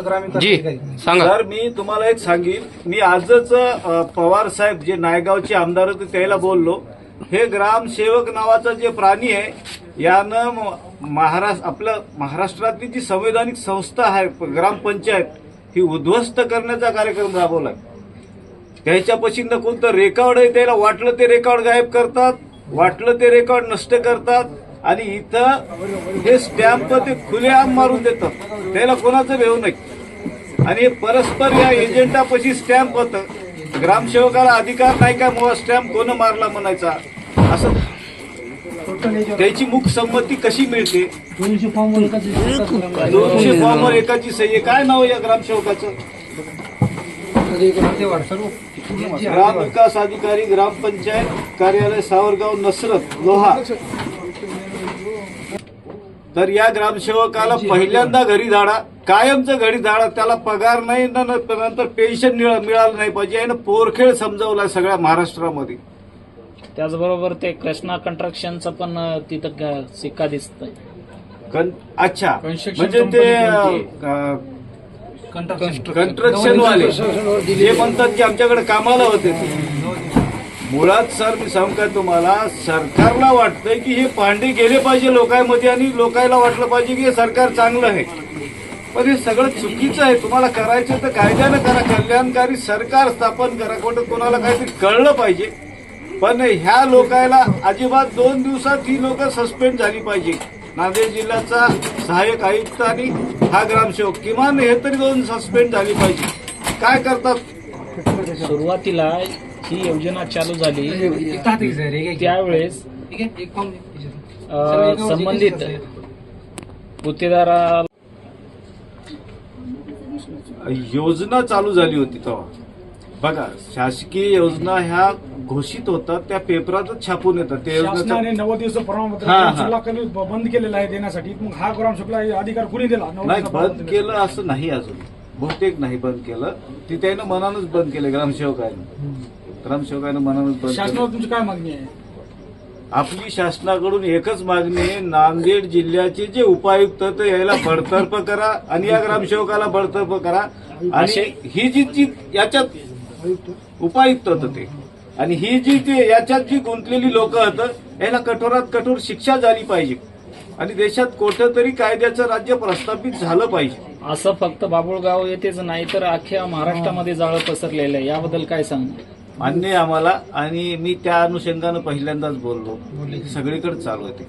ग्रामीण जी. सांगा. तर मी तुम्हाला एक सांगेन मी आजच अ, पवार साहेब जे नायगावचे आमदार होते त्याला बोललो. हे ग्रामसेवक नावाचा जे प्राणी आहे यानं म- महाराष्ट्र आपलं महाराष्ट्रातली जी संवैधानिक संस्था आहे प- ग्रामपंचायत ही उद्ध्वस्त करण्याचा कार्यक्रम राबवला. त्याच्यापाशी न कोणतं रेकॉर्ड आहे त्याला वाटलं ते रेकॉर्ड गायब करतात वाटलं ते रेकॉर्ड नष्ट करतात. आणि इथं हे स्टॅम्प ते खुलेआम मारून देतात त्याला कोणाचं भेव नाही आणि परस्पर या एजंटापाशी स्टॅम्प होतं. ग्रामसेवकाला अधिकार नाही का मुळा स्टॅम्प कोण मारला म्हणायचा? असं त्याची मुख संमती कशी मिळते? दोनशे फॉर्मवर एकाची सही. आहे. काय नाव या ग्रामसेवकाचं? ग्राम विकास अधिकारी ग्रामपंचायत कार्यालय सावरगाव नसरत लोहा. तर या ग्रामसेवकाला पहिल्यांदा घरी धाडा कायमचं घरी धाडा त्याला पगार नाही न- न- नंतर पेन्शन मिळा- मिळालं नाही पाहिजे. यानं पोरखेळ समजावलाय सगळ्या महाराष्ट्रामध्ये. त्याचबरोबर ते कृष्णा कंस्ट्रक्शनचं पण तिथं सिक्का दिसतंय. कन- अच्छा. म्हणजे ते कंट्रक्शन. कंस्ट्रक्शन वाले. जे म्हणतात की आमच्याकडे कामाला होते ते. मुळात सर मी सांगू काय तुम्हाला? सरकारला वाटतंय की हे पांडे गेले पाहिजे लोकांमध्ये आणि लोकायला वाटलं पाहिजे की हे सरकार चांगलं आहे. पण हे सगळं चुकीचं आहे. तुम्हाला करायचं तर कायद्यानं करा. कल्याणकारी सरकार स्थापन करा. कोणतं कोणाला काहीतरी कळलं पाहिजे. पण ह्या लोकायला अजिबात दोन दिवसात ही लोक सस्पेंड झाली पाहिजे. नांदेड जिल्ह्याचा सहाय्यक आयुक्त आणि हा ग्रामसेवक. किमान हे तरी दोन सस्पेंड झाली पाहिजे. काय करतात? सुरुवातीला ही योजना चालू झाली. एक हाती घे, एक- एक- त्यावेळेस संबंधित गुत्तेदारा योजना चालू झाली होती तेव्हा. बघा शासकीय योजना ह्या घोषित होतात त्या पेपरातच छापून येतात. त्या शासनाने योजनेचा नव्वद दिवस प्रमाणपत्र बंद केलेला आहे देण्यासाठी. मग हा ग्रामसेवकला अधिकार कुणी दिला? नाही बंद केलं असं नाही अजून. बहुतेक नाही बंद केलं. ती त्यानं मनानच बंद केलं ग्रामसेवकानं. ग्रामसेवकानं मनानच बंद शासनावर तुमची काय मागणी आहे? आपली शासनाकडून एकच मागणी आहे नांदेड जिल्ह्याचे जे उपायुक्त ते यायला बडतर्फ करा आणि या ग्रामसेवकाला बडतर्फ करा. आणि ही जी जी याच्यात उपायुक्त होतं ते. आणि ही जी ते याच्यात जी गुंतलेली लोक होतं याला कठोरात कठोर शिक्षा झाली पाहिजे. आणि देशात कुठं तरी कायद्याचं राज्य प्रस्थापित झालं पाहिजे. असं फक्त बाबुळगाव येथेच नाही तर अख्ख्या महाराष्ट्रामध्ये जाळं पसरलेलं आहे. याबद्दल काय सांगणार? मान्य आहे आम्हाला. आणि मी त्या अनुषंगानं पहिल्यांदाच बोललो. सगळीकडे चालू आहे ते.